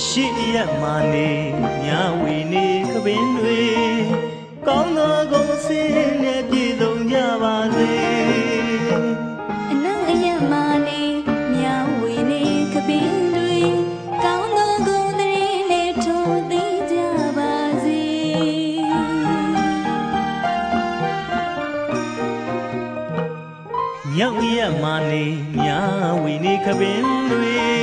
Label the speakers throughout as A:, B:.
A: အရှိအယက်မာနေမြဝီနေခပင်တွေကောင်းသောကုန်စင်နဲ့ပြည့်စုံကြပါစေ
B: အနံ့အယက်မာနေမြဝီနေခပင်တွေကောင်းသောကုန်စင်နဲ့ထိုးသိကြပါစေ
A: မြောက်
B: အယက်မာနေမြဝီနေခပင်တွေ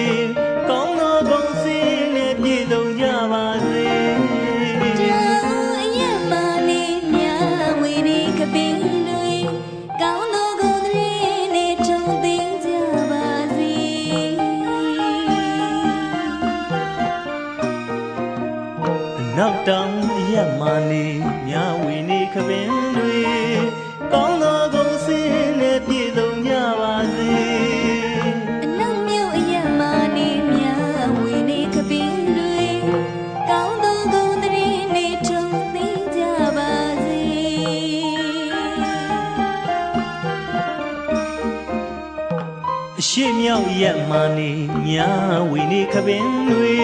B: တောင်ရက်
A: မာနေမြဝီနေခပင်တွေကောင်းသောကုန်စင်နဲ့ပြည့်စုံကြပါစေ
B: အနောက်မြို့အရက်မာနေမြဝီနေခပင်တွေကောင်းသောကုန်တည်းနေထုံသိကြပါစေ
A: အရှိမြောက်ရက်မာနေမြဝီနေခပင်တွေ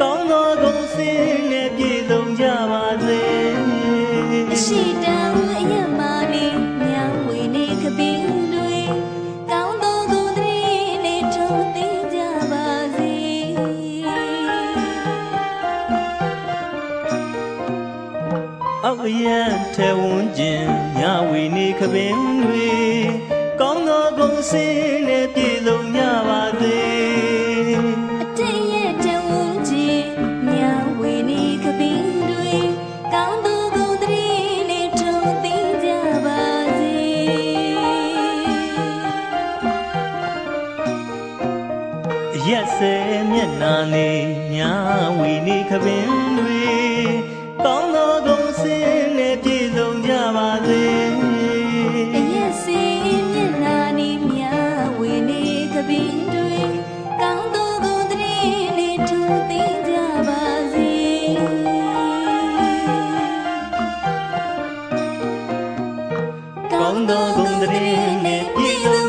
A: ကောင်းသောကု
B: န်စ
A: င် ပင်တွေကောင်းသောဂုဏ်စင်နဲ့ပြည့်စုံကြပါစေ
B: အတိတ်ရဲ့တဝန်းကြီးမြဝေနေကပင်တွေကောင်းသောဂုဏ်တွေနဲ့ထုံသီးကြပါစေ
A: ရက်စဲမျက်နှာနဲ့
B: မြဝေနေကပင်တွေ
A: con đường riêng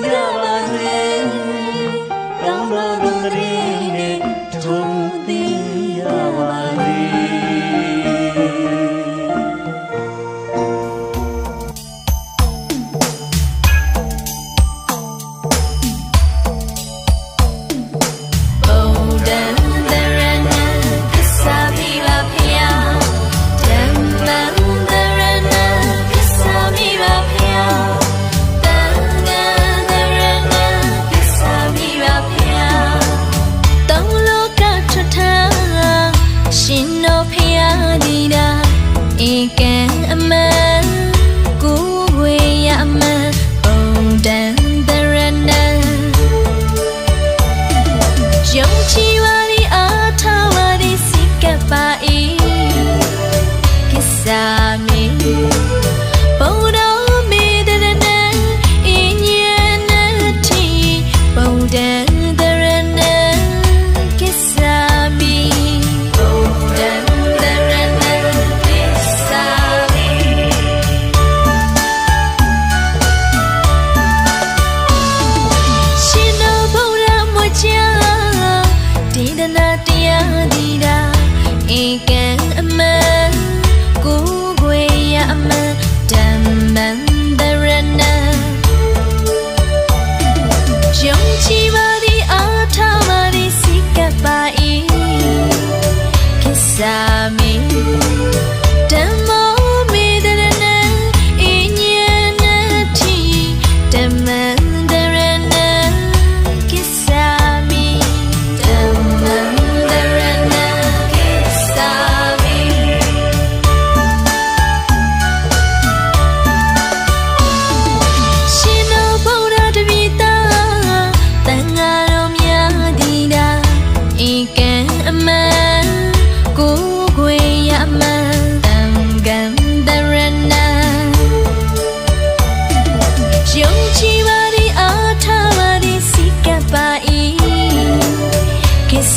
A: inside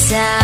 A: さ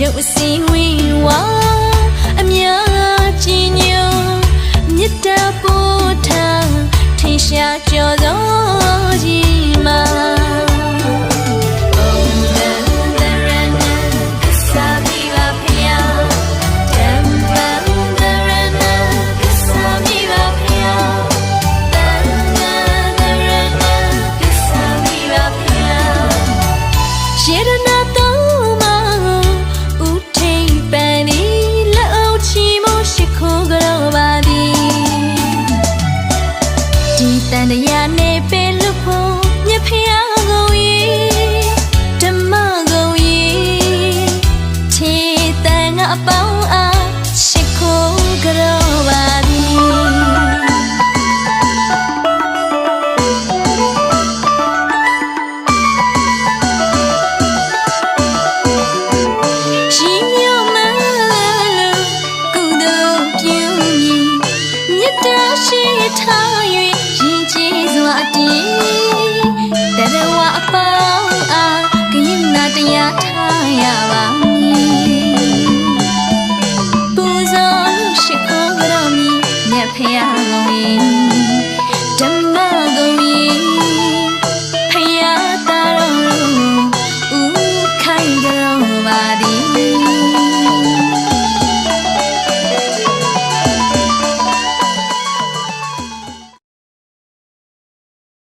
A: ရုပ်
B: အစီဝင်းဝါအများကြီးညိုမြတ်တာပို့ထားထင်ရှားကြော်သောကြီးမှာရတနာ ဏတရား
A: ထား